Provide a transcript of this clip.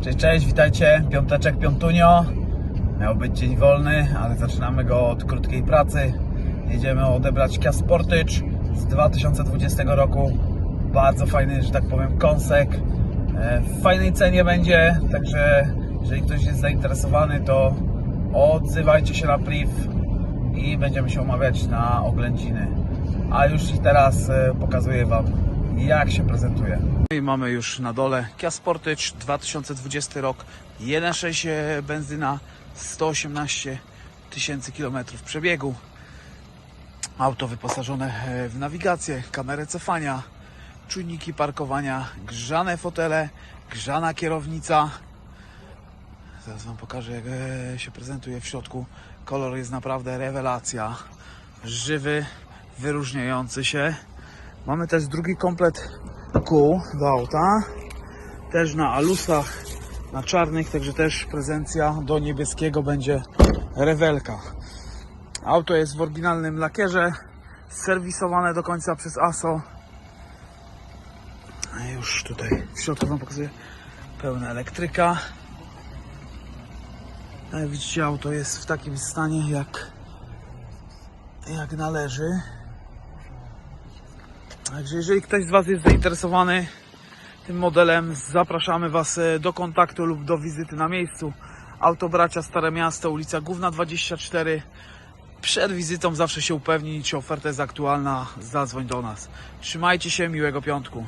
Cześć, cześć, witajcie. Piąteczek, piątunio. Miał być dzień wolny, ale zaczynamy go od krótkiej pracy. Jedziemy odebrać Kia Sportage z 2020 roku. Bardzo fajny, że tak powiem, kąsek. E, W fajnej cenie będzie, także jeżeli ktoś jest zainteresowany, to odzywajcie się na priv i będziemy się umawiać na oględziny. A już teraz e, pokazuję Wam, jak się prezentuje. I mamy już na dole Kia Sportage 2020 rok. 1.6 benzyna 118 tysięcy kilometrów przebiegu. Auto wyposażone e, w nawigację, kamerę cofania czujniki parkowania, grzane fotele grzana kierownica. Zaraz Wam pokażę jak e, się prezentuje w środku. Kolor jest naprawdę rewelacja. Żywy, wyróżniający się mamy też drugi komplet kół do auta. Też na alusach na czarnych, także też prezencja do niebieskiego będzie rewelka. Auto jest w oryginalnym lakierze serwisowane do końca przez ASO już tutaj w środku wam pokazuję pełna elektryka. Jak widzicie auto jest w takim stanie jak jak należy Także jeżeli ktoś z Was jest zainteresowany tym modelem, zapraszamy Was e, do kontaktu lub do wizyty na miejscu. Auto Bracia Stare Miasto, ulica Główna 24. Przed wizytą zawsze się upewnić, czy oferta jest aktualna. Zadzwoń do nas. Trzymajcie się, miłego piątku.